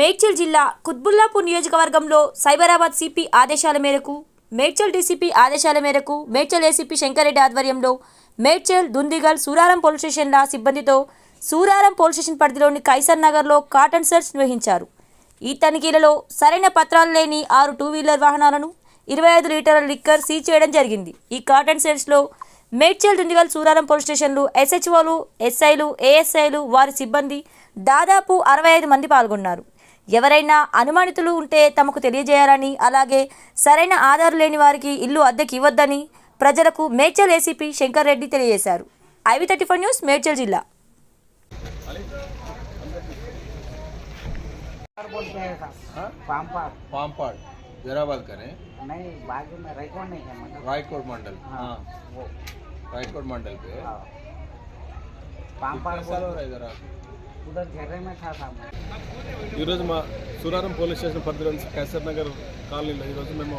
మేడ్చల్ జిల్లా కుత్బుల్లాపూర్ నియోజకవర్గంలో సైబరాబాద్ సిపి ఆదేశాల మేరకు మేడ్చల్ డీసీపీ ఆదేశాల మేరకు మేడ్చల్ ఏసీపీ శంకర్రెడ్డి ఆధ్వర్యంలో మేడ్చల్ దుందిగల్ సూరారం పోలీస్ స్టేషన్ల సిబ్బందితో సూరారం పోలీస్ స్టేషన్ పరిధిలోని కైసర్ నగర్లో కాటన్ సెర్చ్ నిర్వహించారు. ఈ తనిఖీలలో సరైన పత్రాలు లేని ఆరు టూ వీలర్ వాహనాలను ఇరవై ఐదు లీటర్ల లిక్కర్ సీజ్ చేయడం జరిగింది. ఈ కాటన్ సెర్చ్లో మేడ్చల్ దుందిగల్ సూరారం పోలీస్ స్టేషన్లు ఎస్హెచ్ఓలు ఎస్ఐలు ఏఎస్ఐలు వారి సిబ్బంది దాదాపు అరవై ఐదు మంది పాల్గొన్నారు. ఎవరైనా అనుమానితులు ఉంటే తమకు తెలియజేయాలని అలాగే సరైన ఆధార్ లేని వారికి ఇల్లు అద్దెకి ఇవ్వద్దని ప్రజలకు మేడ్చల్ ఏసీపీ శంకర్ రెడ్డి తెలియజేశారు IV thirty four news Medchal జిల్లా बोलते हैं हाँ? साहब पाम्पार पामपाड़ जराबाद करें नहीं बाजू में रेकॉर्ड नहीं है मतलब रायकोट मंडल हाँ हाँ वो रायकोट मंडल पे हाँ पाम्पार कितने साल हो रहा है इधर आप ఈరోజు మా సూరారం పోలీస్ స్టేషన్ పరిధిలోని కేసర్ నగర్ కాలనీలో ఈరోజు మేము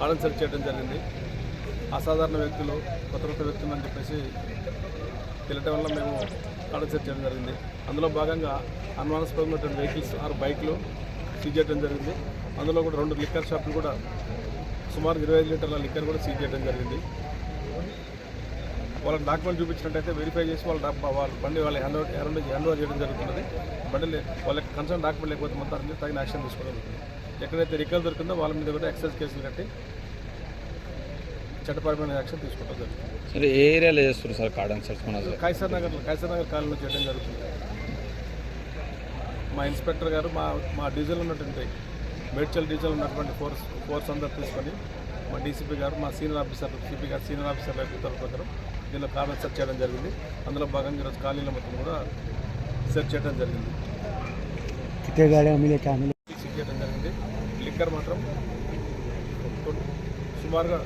కాలం సెర్చ్ చేయడం జరిగింది. అసాధారణ వ్యక్తులు కొత్త కొత్త వ్యక్తులు అని చెప్పేసి వెళ్ళటం వల్ల మేము కాలం సెర్చ్ చేయడం జరిగింది. అందులో భాగంగా అనుమానాస్పదమైనటువంటి వెహికల్స్ ఆరు బైక్లు సీజ్ చేయడం జరిగింది. అందులో కూడా రెండు లిక్కర్ షాపులు కూడా సుమారు ఇరవై ఐదు లీటర్ల లిక్కర్ కూడా సీజ్ చేయడం జరిగింది. వాళ్ళకి డాక్యుమెంట్ చూపించినట్టయితే వెరిఫై చేసి వాళ్ళ వాళ్ళ బండి వాళ్ళ హ్యాండ్ హ్యాండ్ హ్యాండ్ ఓవర్ చేయడం జరుగుతున్నది. బండి వాళ్ళకి కన్సర్న్ డాక్యుమెంట్ లేకపోతే మొత్తం తగిన యాక్షన్ తీసుకోవడం జరుగుతుంది. ఎక్కడైతే రికవర్ దొరికిందో వాళ్ళ మీద కూడా ఎక్సైజ్ కేసులు కట్టి చట్టపరమైన యాక్షన్ తీసుకోవడం జరుగుతుంది. సరే ఏ ఏరియాలో చేస్తారు sir cordon sir Kaiser Nagar Kaiser Nagar కాలనీలో చేయడం జరుగుతుంది. మా ఇన్స్పెక్టర్ గారు మా మా డీజిల్ ఉన్నటువంటి మేడ్చల్ డీజిల్ ఉన్నటువంటి ఫోర్స్ ఫోర్స్ అందరు తీసుకొని మా డీసీపీ గారు మా సీనియర్ ఆఫీసర్ సిపి గారు సీనియర్ ఆఫీసర్ ప్రకారం దీనిలో ప్రాణ సెర్చ్ చేయడం జరిగింది. అందులో భాగంగా ఈరోజు ఖాళీల మొత్తం కూడా సెర్చ్ చేయడం జరిగింది. చేయడం జరిగింది. లిక్కర్ మాత్రం సుమారుగా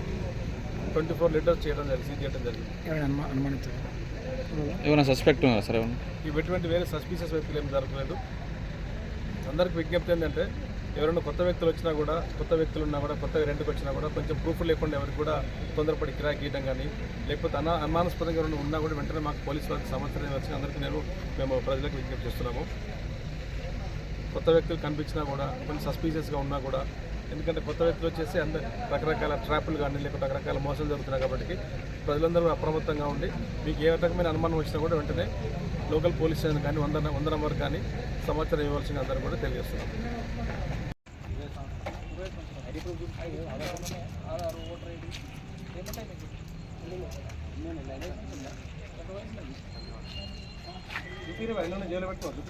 ట్వంటీ ఫోర్ లీటర్స్ చేయడం జరిగింది సీజ్ చేయడం జరిగింది. ఏమైనా సస్పెక్ట్ ఉందా సార్ ఇవి ఎటువంటి వేరే సస్పీషియస్ వ్యక్తులు ఏమి జరగలేదు. అందరికి విజ్ఞప్తి ఏంటంటే ఎవరైనా కొత్త వ్యక్తులు వచ్చినా కూడా కొత్త వ్యక్తులు ఉన్నా కూడా కొత్తగా రెంట్కి వచ్చినా కూడా కొంచెం ప్రూఫ్ లేకుండా ఎవరికి కూడా తొందరపడి కిరాకి గీయడం కానీ లేకపోతే అనా అనుమానాస్పదంగా ఎవరైనా ఉన్నా కూడా వెంటనే మాకు పోలీస్ వారికి సమాచారం వచ్చి అందరికీ నేను మేము ప్రజలకు విజ్ఞప్తి చేస్తున్నాము. కొత్త వ్యక్తులు కనిపించినా కూడా కొంచెం సస్పీషియస్గా ఉన్నా కూడా ఎందుకంటే కొత్త వ్యక్తులు వచ్చేసి అందరు రకరకాల ట్రాపులు కానీ లేకపోతే రకరకాల మోసాలు జరుగుతున్నాయి కాబట్టి ప్రజలందరూ అప్రమత్తంగా ఉండి మీకు ఏ రకమైన అనుమానం వచ్చినా కూడా వెంటనే లోకల్ పోలీస్ స్టేషన్ కానీ వంద వంద నంబర్ కానీ సమాచారం ఇవ్వాల్సిన అందరూ కూడా తెలియజేస్తున్నాం. జైలు పెట్టుకోవద్దు